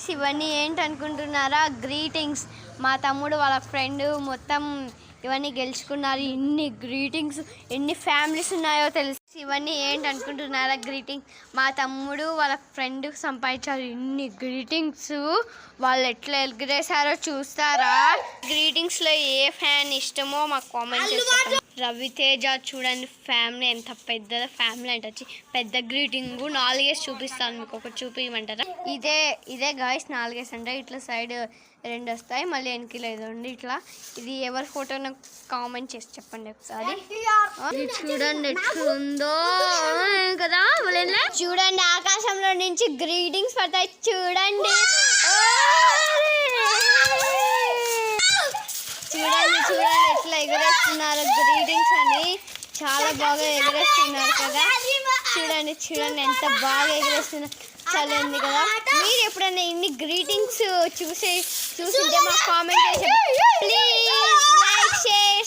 Guys ఇవన్నీ ఏంటి అనుకుంటున్నారా గ్రీటింగ్స్ మా తమ్ముడు వాళ్ళ ఫ్రెండ్ మొత్తం ఇవన్నీ గెలుచుకున్నారు. ఎన్ని గ్రీటింగ్స్ ఎన్ని ఫ్యామిలీస్ ఉన్నాయో తెలుసు? ఇవన్నీ ఏంటి అనుకుంటున్నారా? గ్రీటింగ్ మా తమ్ముడు వాళ్ళ ఫ్రెండ్ సంపాదించారు. ఎన్ని గ్రీటింగ్స్ వాళ్ళు ఎట్లా ఎగిరేసారో చూస్తారా? గ్రీటింగ్స్లో ఏ ఫ్యాన్ ఇష్టమో మాకు కామెంట్ చేసి రవితేజ చూడండి ఫ్యామిలీ ఎంత పెద్ద ఫ్యామిలీ అంటే. వచ్చి పెద్ద గ్రీటింగ్ నాలుగేసి చూపిస్తాను మీకు. ఒకటి చూపించమంటారా ఇదే ఇదే గాయస్ నాలుగేసి అంటే. ఇట్లా సైడ్ రెండు వస్తాయి మళ్ళీ వెనకలో ఇది ఉంది. ఇట్లా ఇది ఎవరి ఫోటో నాకు కామెంట్ చేసి చెప్పండి ఒకసారి. చూడండి ఎట్లుందో కదా చూడండి ఆకాశంలో నుంచి గ్రీటింగ్స్ పడతాయి. చూడండి. చూడండి చూడండి ఎట్లా ఎగరేస్తున్నారు. గ్రీటింగ్స్ అని చాలా బాగా ఎగరేస్తున్నారు కదా. చూడండి చూడండి ఎంత బాగా ఎగరేస్తున్నారు చాలా ఉంది కదా. మీరు ఎప్పుడైనా ఇన్ని గ్రీటింగ్స్ చూసి చూసింటే మాకు కామెంట్ చేసి ప్లీజ్ లైక్ షేర్